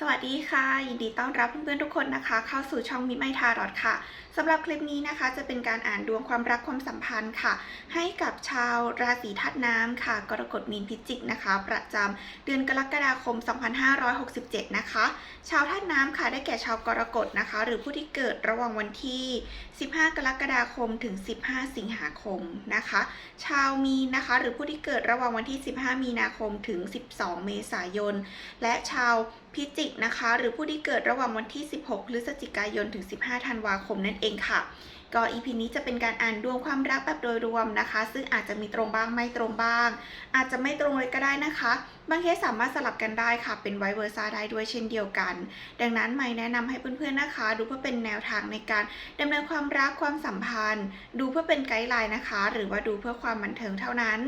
สวัสดีค่ะ ยินดีต้อนรับเพื่อนๆทุกคนนะคะ เข้าสู่ช่องมิไมทารอดค่ะสำหรับคลิปนี้นะคะจะเป็นการอ่านดวงความรักความสัมพันธ์ค่ะ ให้กับชาวราศีธาตุน้ำค่ะกรกฎมีนพิจิกนะคะ ประจำเดือนกรกฎาคม 2567 นะคะ ชาวธาตุน้ำค่ะได้แก่ชาวกรกฎนะคะ หรือผู้ที่เกิดระหว่างวันที่ 15 กรกฎาคมถึง 15 สิงหาคมนะคะ ชาวมีนนะคะ หรือผู้ที่เกิดระหว่างวันที่ 15 มีนาคมถึง 12 เมษายน และชาว พิจิกนะคะ หรือผู้ที่เกิดระหว่างวันที่ 16 พฤศจิกายนถึง 15 ธันวาคมนั่นเองค่ะ ก็อีพีนี้จะเป็นการอ่านดวงความรักแบบโดยรวมนะคะ ซึ่งอาจจะมีตรงบ้างไม่ตรงบ้าง อาจจะไม่ตรงเลยก็ได้นะคะบางเคสสามารถสลับกันได้ค่ะ เป็นไวเวอร์ซาได้ด้วยเช่นเดียวกัน ดังนั้นไม่แนะนำให้เพื่อนๆนะคะ ดูเพื่อเป็นแนวทางในการดำเนินความรักความสัมพันธ์ ดูเพื่อเป็นไกด์ไลน์นะคะ หรือว่าดูเพื่อความบันเทิงเท่านั้น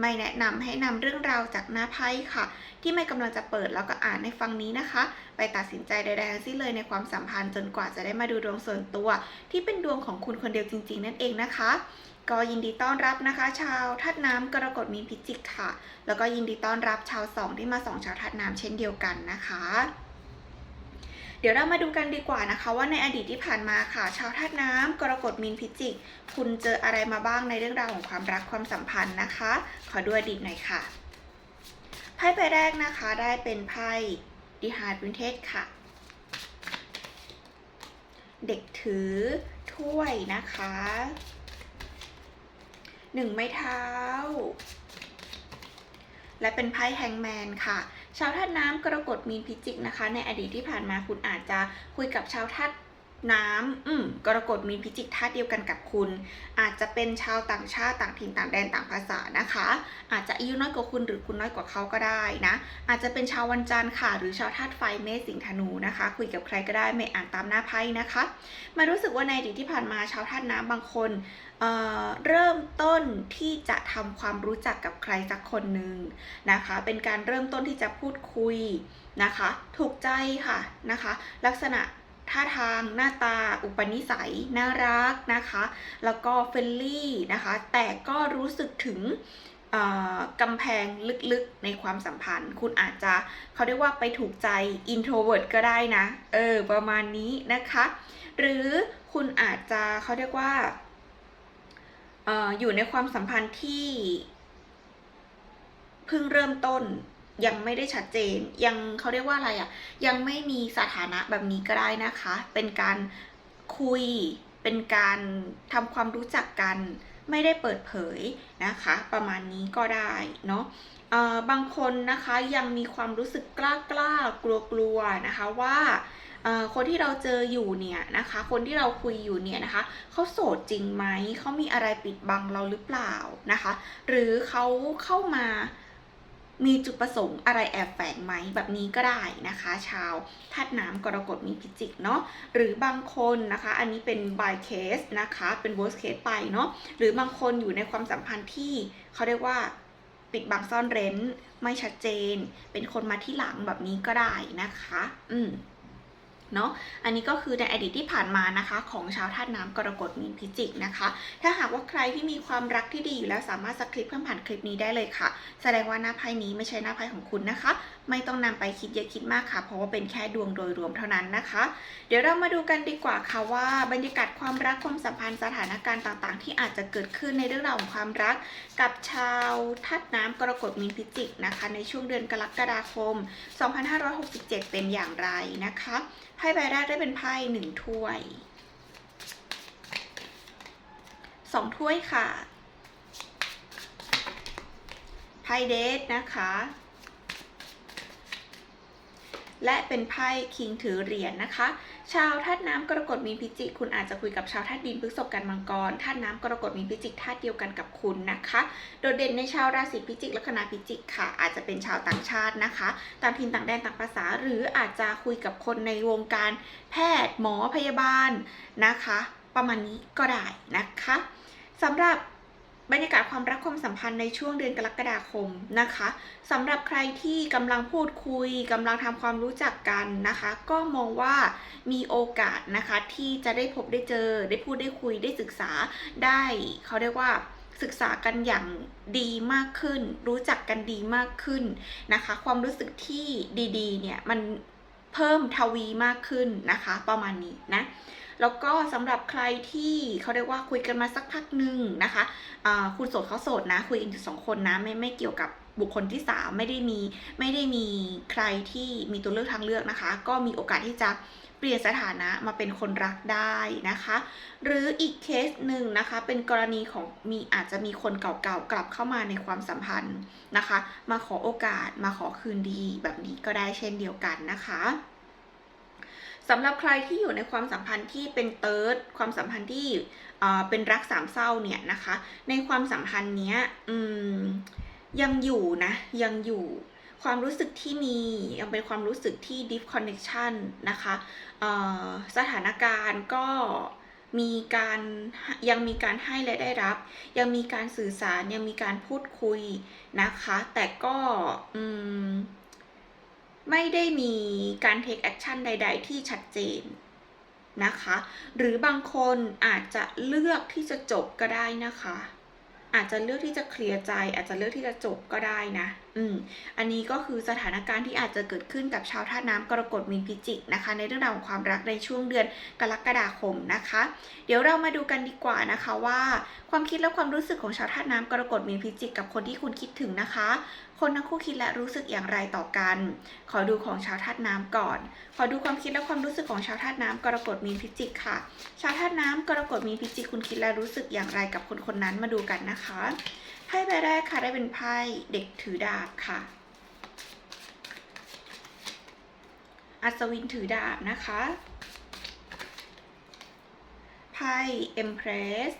ไม่แนะนำให้นำเรื่องราวจากหน้าไพ่ค่ะ ที่ไม่กำลังจะเปิดแล้วก็อ่านในฟังนี้นะคะ ไปตัดสินใจใดๆทั้งสิ้นเลยในความสัมพันธ์จนกว่าจะได้มาดูดวงส่วนตัว ที่เป็นดวงของคุณคนเดียวจริง ๆ นั่นเองนะคะ ก็ยินดีต้อนรับนะคะ ชาวธาตุน้ำกรกฎมีนพิจิกค่ะ แล้วก็ยินดีต้อนรับชาวสองที่มาสองชาวธาตุน้ำเช่นเดียวกันนะคะ เดี๋ยวเรามาดูกันดีกว่านะคะ ว่าในอดีตที่ผ่านมาค่ะ ชาวธาตุน้ำกรกฎมีนพิจิก คุณเจออะไรมาบ้างในเรื่องราวของความรักความสัมพันธ์นะคะ ขอดูอดีตหน่อยค่ะไพ่ใบแรกนะคะได้เป็นไพ่ดิฮาร์ดวินเทสค่ะ เด็กถือถ้วยนะคะ หนึ่งไม้เท้า และเป็นไพ่แฮงแมนค่ะ ชาวธาตุน้ำกรกฎมีนพิจิกนะคะ ในอดีตที่ผ่านมาคุณอาจจะคุยกับชาวธาตุ น้ำอืมกรกฎมีนพิจิกธาตุเดียวกันกับคุณ อาจจะเป็นชาวต่างชาติต่างถิ่นต่างแดนต่างภาษานะคะ อาจจะอายุน้อยกว่าคุณหรือคุณน้อยกว่าเขาก็ได้นะ อาจจะเป็นชาววันจันทร์ค่ะ หรือชาวธาตุไฟเมษสิงธนูนะคะ คุยกับใครก็ได้ไม่อ่านตามหน้าไพ่นะคะ มารู้สึกว่าในอดีตที่ผ่านมาชาวธาตุน้ำบางคนเเริ่มต้นที่จะทำความรู้จักกับใครสักคนหนึ่งนะคะ เป็นการเริ่มต้นที่จะพูดคุยนะคะ ถูกใจค่ะนะคะ ลักษณะ ท่าทางหน้าตา อุปนิสัย น่ารักนะคะ แล้วก็เฟรนลี่นะคะ แต่ก็รู้สึกถึงกำแพงลึกๆในความสัมพันธ์ คุณอาจจะเขาเรียกว่าไปถูกใจ introvert ก็ได้นะ เออ ประมาณนี้นะคะ หรือคุณอาจจะเขาเรียกว่าออยู่ในความสัมพันธ์ที่เพิ่งเริ่มต้น ยังไม่ได้ชัดเจน ยังเขาเรียกว่าอะไรอะ่ะ ยังไม่มีสถานะแบบนี้ก็ได้นะคะ เป็นการคุย เป็นการทำความรู้จักกัน ไม่ได้เปิดเผยนะคะ ประมาณนี้ก็ได้เนาะบางคนนะคะยังมีความรู้สึกกล้ากล้ากลัวกลัวนะคะว่าคนที่เราเจออยู่เนี่ยนะคะ คนที่เราคุยอยู่เนี่ยนะคะ เขาโสดจริงไหม เขามีอะไรปิดบังเราหรือเปล่านะคะ หรือเขาเข้ามา มีจุดประสงค์อะไรแอบแฝงไหมแบบนี้ก็ได้นะคะ ชาวธาตุน้ำกรกฎมีพิจิกเนาะหรือบางคนนะคะ อันนี้เป็น by case นะคะ เป็น worst case ไปเนาะหรือบางคนอยู่ในความสัมพันธ์ที่เขาเรียกว่าปิดบังซ่อนเร้น ไม่ชัดเจน เป็นคนมาที่หลังแบบนี้ก็ได้นะคะ อืม เนาะอันนี้ก็คือในอดีตที่ผ่านมานะคะของชาวธาตุน้ำกรกฎมีนพิจิกนะคะ ถ้าหากว่าใครที่มีความรักที่ดีอยู่แล้วสามารถสคริปต์เพื่อผ่านคลิปนี้ได้เลยค่ะ แสดงว่าหน้าไพ่นี้ไม่ใช่หน้าไพ่ของคุณนะคะ ไม่ต้องนำไปคิดเยอะคิดมากค่ะ เพราะว่าเป็นแค่ดวงโดยรวมเท่านั้นนะคะ เดี๋ยวเรามาดูกันดีกว่าค่ะว่า บรรยากาศความรักความสัมพันธ์สถานการณ์ต่างๆ ที่อาจจะเกิดขึ้นในเรื่องราวของความรัก กับชาวธาตุน้ำกรกฎมีนพิจิกนะคะ ในช่วงเดือนกรกฎาคม 2567 เป็นอย่างไรนะคะไพ่ใบแรกได้เป็นไพ่หนึ่งถ้วยสองถ้วยค่ะไพ่เดทนะคะ และเป็นไพ่คิงถือเหรียญนะคะ ชาวธาตุน้ำกรกฎมีพิจิกคุณอาจจะคุยกับชาวธาตุดินพฤษภกันมังกรธาตุน้ำกรกฎมีพิจิกธาตุเดียวกันกับคุณนะคะ โดดเด่นในชาวราศีพิจิกลัคนาพิจิกค่ะ อาจจะเป็นชาวต่างชาตินะคะต่างถิ่นต่างแดนต่างภาษา หรืออาจจะคุยกับคนในวงการแพทย์หมอพยาบาลนะคะ ประมาณนี้ก็ได้นะคะสำหรับ บรรยากาศความรักความสัมพันธ์ในช่วงเดือนกรกฎาคมนะคะสำหรับใครที่กำลังพูดคุยกำลังทำความรู้จักกันนะคะ ก็มองว่ามีโอกาสนะคะที่จะได้พบได้เจอ ได้พูดได้คุยได้ศึกษาได้เขาเรียกว่าศึกษากันอย่างดีมากขึ้น รู้จักกันดีมากขึ้นนะคะ ความรู้สึกที่ดีๆเนี่ยมันเพิ่มทวีมากขึ้นนะคะ ประมาณนี้นะ แล้วก็สำหรับใครที่เขาเรียกว่าคุยกันมาสักพักหนึ่งนะคะอ่าคุณโสดเขาโสดนะ คุยกันอยู่สองคนนะไม่ไม่เกี่ยวกับบุคคลที่สามไม่ได้มีไม่ได้มีใครที่มีตัวเลือกทางเลือกนะคะ ก็มีโอกาสที่จะเปลี่ยนสถานะมาเป็นคนรักได้นะคะ หรืออีกเคสหนึ่งนะคะ เป็นกรณีของมีอาจจะมีคนเก่าๆกลับเข้ามาในความสัมพันธ์นะคะ มาขอโอกาสมาขอคืนดีแบบนี้ก็ได้เช่นเดียวกันนะคะ สำหรับใครที่อยู่ในความสัมพันธ์ที่เป็นเติร์ดความสัมพันธ์ที่เป็นรักสามเศร้าเนี่ยนะคะ ในความสัมพันธ์เนี้ยยังอยู่นะ ยังอยู่ความรู้สึกที่มียังเป็นความรู้สึกที่ deep connection นะคะสถานการณ์ก็มีการยังมีการให้และได้รับ ยังมีการสื่อสารยังมีการพูดคุยนะคะ แต่ก็อืม ไม่ได้มีการ take action ใด ๆ ที่ชัดเจนนะคะ หรือบางคนอาจจะเลือกที่จะจบก็ได้นะคะ อาจจะเลือกที่จะเคลียร์ใจ อาจจะเลือกที่จะจบก็ได้นะ อืม อันนี้ก็คือสถานการณ์ที่อาจจะเกิดขึ้นกับชาวธาตุน้ำกรกฎมีนพิจิกนะคะ ในเรื่องราวของความรักในช่วงเดือนกรกฎาคมนะคะ เดี๋ยวเรามาดูกันดีกว่านะคะว่า ความคิดและความรู้สึกของชาวธาตุน้ำกรกฎมีนพิจิกกับคนที่คุณคิดถึงนะคะคนทั้งคู่คิดและรู้สึกอย่างไรต่อกัน ขอดูของชาวธาตุน้ำก่อน ขอดูความคิดและความรู้สึกของชาวธาตุน้ำกรกฎมีนพิจิกค่ะ ชาวธาตุน้ำกรกฎมีนพิจิกคุณคิดและรู้สึกอย่างไรกับคนคนนั้นมาดูกันนะคะไพ่ใบแรกค่ะได้เป็นไพ่เด็กถือดาบค่ะ อัศวินถือดาบนะคะไพ่ Empress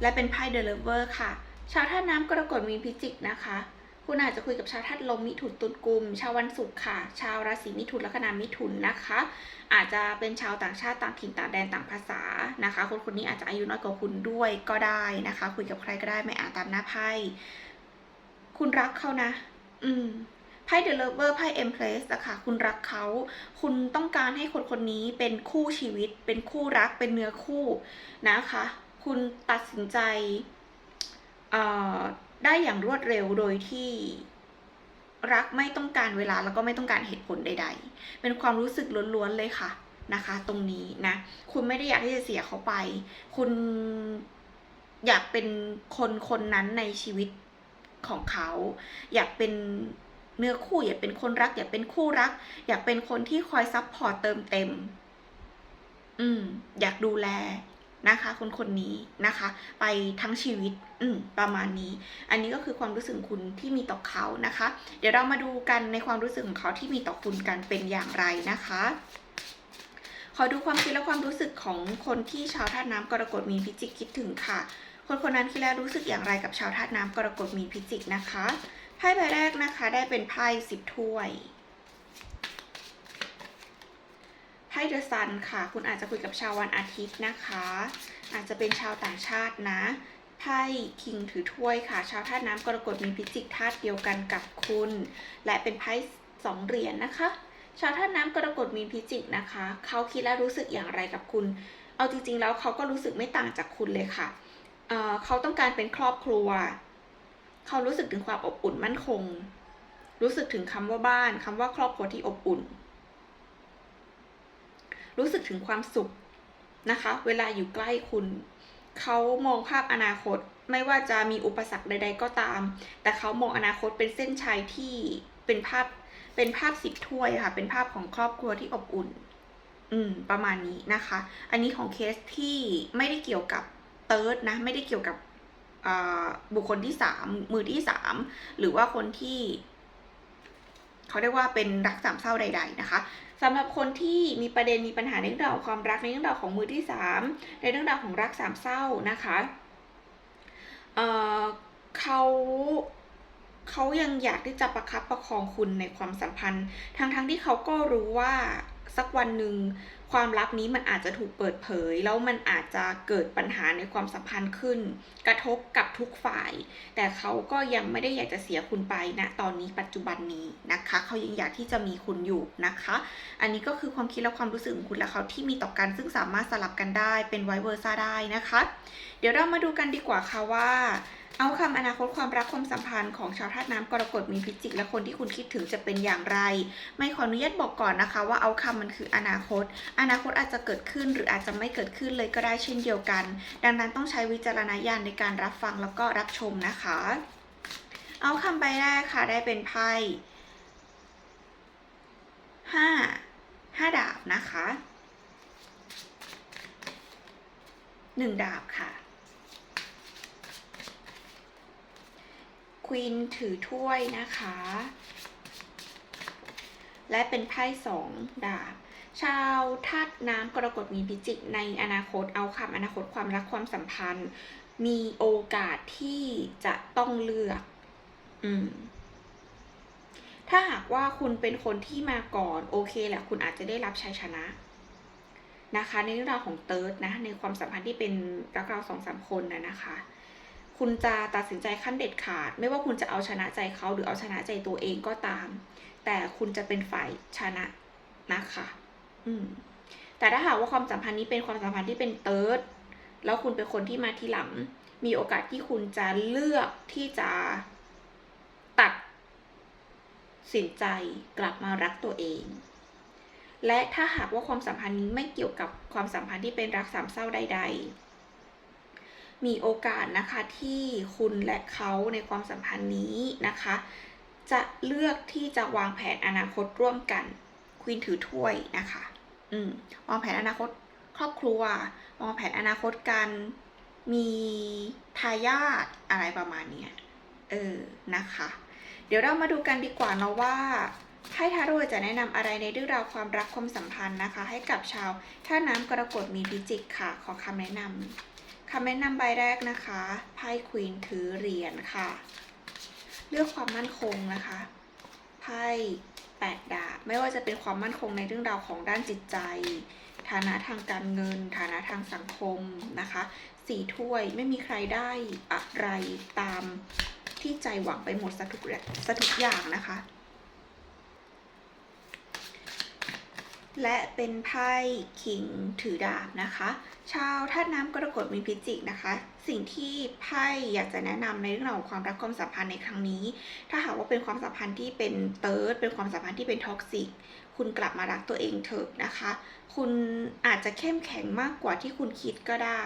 และเป็นไพ่ The Lover ค่ะ ชาวธาตุน้ำกรกฎมีนพิจิกนะคะ คุณอาจจะคุยกับชาวธาตุลมมิถุนตุลกุม ชาววันศุกร์ค่ะ ชาวราศีมิถุนลัคนามิถุนนะคะ อาจจะเป็นชาวต่างชาติต่างถิ่นต่างแดนต่างภาษานะคะ คนคนนี้อาจจะอายุน้อยกว่าคุณด้วยก็ได้นะคะ คุยกับใครก็ได้ไม่อ่านตามหน้าไพ่คุณรักเขานะ อืมไพ่ The Lover ไพ่ Empress อะค่ะ คุณรักเขา คุณต้องการให้คนคนนี้เป็นคู่ชีวิต เป็นคู่รัก เป็นเนื้อคู่นะคะ คุณตัดสินใจได้อย่างรวดเร็วโดยที่รักไม่ต้องการเวลาแล้วก็ไม่ต้องการเหตุผลใด ๆ เป็นความรู้สึกล้วนๆเลยค่ะนะคะ ตรงนี้นะ คุณไม่ได้อยากที่จะเสียเขาไป คุณอยากเป็นคนคนนั้นในชีวิตของเขา อยากเป็นเนื้อคู่ อยากเป็นคนรัก อยากเป็นคู่รัก อยากเป็นคนที่คอยซับพอร์ตเติมเต็ม อืม อยากดูแล นะคะ คนคนนี้นะคะ ไปทั้งชีวิตอืประมาณนี้ อันนี้ก็คือความรู้สึกคุณที่มีต่อเขานะคะ เดี๋ยวเรามาดูกันในความรู้สึกของเขาที่มีต่อคุณกันเป็นอย่างไรนะคะขอดูความคิดและความรู้สึกของคนที่ชาวธาตุน้ำกรกฎมีนพิจิกคิดถึงค่ะ คนคนนั้นคิดและรู้สึกอย่างไรกับชาวธาตุน้ำกรกฎมีนพิจิกนะคะไพ่ใบแรกนะคะ ได้เป็นไพ่สิบถ้วยไพ่เดอะซันค่ะ คุณอาจจะคุยกับชาววันอาทิตย์นะคะ อาจจะเป็นชาวต่างชาตินะ ไพ่คิงถือถ้วยค่ะ ชาวธาตุน้ำกรกฎมีพิจิกธาตุเดียวกันกับคุณ และเป็นไพ่สองเหรียญนนะคะ ชาวธาตุน้ำกรกฎมีพิจิกนะคะ เขาคิดและรู้สึกอย่างไรกับคุณ เอาจริงๆแล้วเขาก็รู้สึกไม่ต่างจากคุณเลยค่ะเเขาต้องการเป็นครอบครัว เขารู้สึกถึงความอบอุ่นมั่นคง รู้สึกถึงคำว่าบ้านคำว่าครอบครัวที่อบอุ่น รู้สึกถึงความสุขนะคะ เวลาอยู่ใกล้คุณ เขามองภาพอนาคตไม่ว่าจะมีอุปสรรคใด ๆ ก็ตาม แต่เขามองอนาคตเป็นเส้นชัยที่เป็นภาพเป็นภาพสิบถ้วยค่ะ เป็นภาพของครอบครัวที่อบอุ่น อืม ประมาณนี้นะคะ อันนี้ของเคสที่ไม่ได้เกี่ยวกับเติร์ดนะ ไม่ได้เกี่ยวกับบุคคลที่สามมือที่สามหรือว่าคนที่ เขาเรียกว่าเป็นรักสามเศร้าใด ๆ นะคะสำหรับคนที่มีประเด็นมีปัญหาในเรื่องราวของความรักในเรื่องราวของมือที่สามในเรื่องราวของรักสามเศร้านะคะเเขาเขายังอยากที่จะประคับประคองคุณในความสัมพันธ์ ทั้งๆทที่เขาก็รู้ว่า สักวันหนึ่งความลับนี้มันอาจจะถูกเปิดเผย แล้วมันอาจจะเกิดปัญหาในความสัมพันธ์ขึ้น กระทบกับทุกฝ่าย แต่เขาก็ยังไม่ได้อยากจะเสียคุณไปณนะตอนนี้ปัจจุบันนี้นะคะ เขายังอยากที่จะมีคุณอยู่นะคะ อันนี้ก็คือความคิดและความรู้สึกของคุณและเขาที่มีต่อกันซึ่งสามารถสลับกันได้เป็นไวเวอร์ซ่าได้นะคะ เดี๋ยวเรามาดูกันดีกว่าค่ะว่า เอาคำอนาคตความรักความสัมพันธ์ของชาวธาตุน้ำกรกฎมีพิจิก และคนที่คุณคิดถึงจะเป็นอย่างไร ไม่ขออนุญาตบอกก่อนนะคะว่าเอาคำมันคืออนาคต อนาคตอาจจะเกิดขึ้นหรืออาจจะไม่เกิดขึ้นเลยก็ได้เช่นเดียวกัน ดังนั้นต้องใช้วิจารณญาณในการรับฟังแล้วก็รับชมนะคะ เอาคำใบแรกค่ะได้เป็นไพ่ห้าห้าดาบนะคะหนึ่งดาบค่ะ ควีนถือถ้วยนะคะ และเป็นไพ่สองดาบ ชาวธาตุน้ำกรกฎมีพิจิกในอนาคตเอาคำอนาคตความรักความสัมพันธ์ มีโอกาสที่จะต้องเลือก อืมถ้าหากว่าคุณเป็นคนที่มาก่อนโอเคแหละคุณอาจจะได้รับชัยชนะนะคะ ในเรื่องราวของเติร์ดนะในความสัมพันธ์ที่เป็นรักเราสองสามคนนะนะคะ คุณจะตัดสินใจขั้นเด็ดขาด ไม่ว่าคุณจะเอาชนะใจเขาหรือเอาชนะใจตัวเองก็ตาม แต่คุณจะเป็นฝ่ายชนะนะคะ อืม แต่ถ้าหากว่าความสัมพันธ์นี้เป็นความสัมพันธ์ที่เป็นเติร์ดแล้วคุณเป็นคนที่มาทีหลัง มีโอกาสที่คุณจะเลือกที่จะตัดสินใจกลับมารักตัวเอง และถ้าหากว่าความสัมพันธ์นี้ไม่เกี่ยวกับความสัมพันธ์ที่เป็นรักสามเศร้าใด ๆ มีโอกาสนะคะที่คุณและเขาในความสัมพันธ์นี้นะคะ จะเลือกที่จะวางแผนอนาคตร่วมกันควีนถือถ้วยนะคะ อืมวางแผนอนาคตครอบครัว วางแผนอนาคตการมีทายาทอะไรประมาณเนี้ยเออนะคะ เดี๋ยวเรามาดูกันดีกว่าเนาะว่าไพ่ทาโร่จะแนะนำอะไรในเรื่องราวความรักความสัมพันธ์นะคะ ให้กับชาวท่าน้ำกรกฎมีพิจิกค่ะ ขอคำแนะนำ คำแนะนำใบแรกนะคะไพ่ควีนถือเหรียญค่ะ เลือกความมั่นคงนะคะไพ่แปดดาบไม่ว่าจะเป็นความมั่นคงในเรื่องราวของด้านจิตใจ ฐานะทางการเงิน ฐานะทางสังคมนะคะสี่ถ้วยไม่มีใครได้อะไรตามที่ใจหวังไปหมดสักทุกสักทุกอย่างนะคะ และเป็นไพ่คิงถือดาบนะคะ ชาวธาตุน้ำกรกฎมีพิจิกนะคะ สิ่งที่ไพ่อยากจะแนะนำในเรื่องราวของความรักความสัมพันธ์ในครั้งนี้ ถ้าหากว่าเป็นความสัมพันธ์ที่เป็นเติร์ดเป็นความสัมพันธ์ที่เป็นท็อกซิกคุณกลับมารักตัวเองเถอะนะคะ คุณอาจจะเข้มแข็งมากกว่าที่คุณคิดก็ได้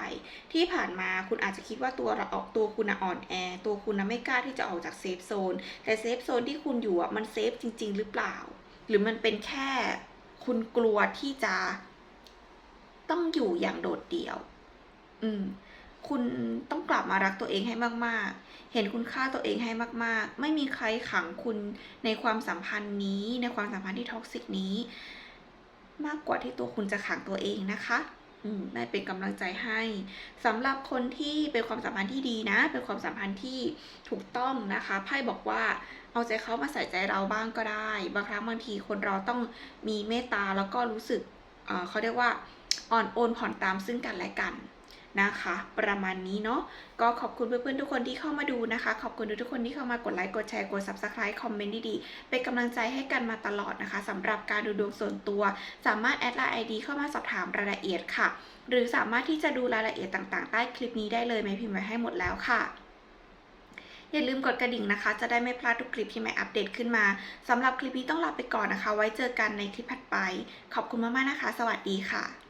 ที่ผ่านมาคุณอาจจะคิดว่าตัวเราออกตัวคุณอ่อนแอ ตัวคุณนะไม่กล้าที่จะออกจากเซฟโซน แต่เซฟโซนที่คุณอยู่อะมันเซฟจริง ๆ หรือเปล่า หรือมันเป็นแค่ คุณกลัวที่จะต้องอยู่อย่างโดดเดี่ยว อืม คุณต้องกลับมารักตัวเองให้มาก ๆ เห็นคุณค่าตัวเองให้มาก ๆ ไม่มีใครขังคุณในความสัมพันธ์นี้ ในความสัมพันธ์ที่ท็อกซิกนี้ มากกว่าที่ตัวคุณจะขังตัวเองนะคะ ได้เป็นกำลังใจให้สำหรับคนที่เป็นความสัมพันธ์ที่ดีนะ เป็นความสัมพันธ์ที่ถูกต้องนะคะไพ่บอกว่าเอาใจเขามาใส่ใจเราบ้างก็ได้ บางครั้งบางทีคนเราต้องมีเมตตาแล้วก็รู้สึกเขาเรียกว่าอ่อนโอนผ่อนตามซึ่งกันและกัน นะคะ ประมาณนี้เนาะก็ขอบคุณเพื่อนๆทุกคนที่เข้ามาดูนะคะ ขอบคุณทุกคนที่เข้ามากดไลค์กดแชร์กด subscribe คอมเมนต์ดีๆเป็นกำลังใจให้กันมาตลอดนะคะสำหรับการดูดวงส่วนตัว สามารถแอดไลน์ไอดีเข้ามาสอบถามรายละเอียดค่ะ หรือสามารถที่จะดูรายละเอียดต่างๆ ใต้คลิปนี้ได้เลยไม่พิมพ์ไว้ให้หมดแล้วค่ะอย่าลืมกดกระดิ่งนะคะ จะได้ไม่พลาดทุกคลิปที่ใหม่อัปเดตขึ้นมาสำหรับคลิปนี้ต้องลาไปก่อนนะคะ ไว้เจอกันในคลิปถัดไป ขอบคุณมากๆนะคะ สวัสดีค่ะ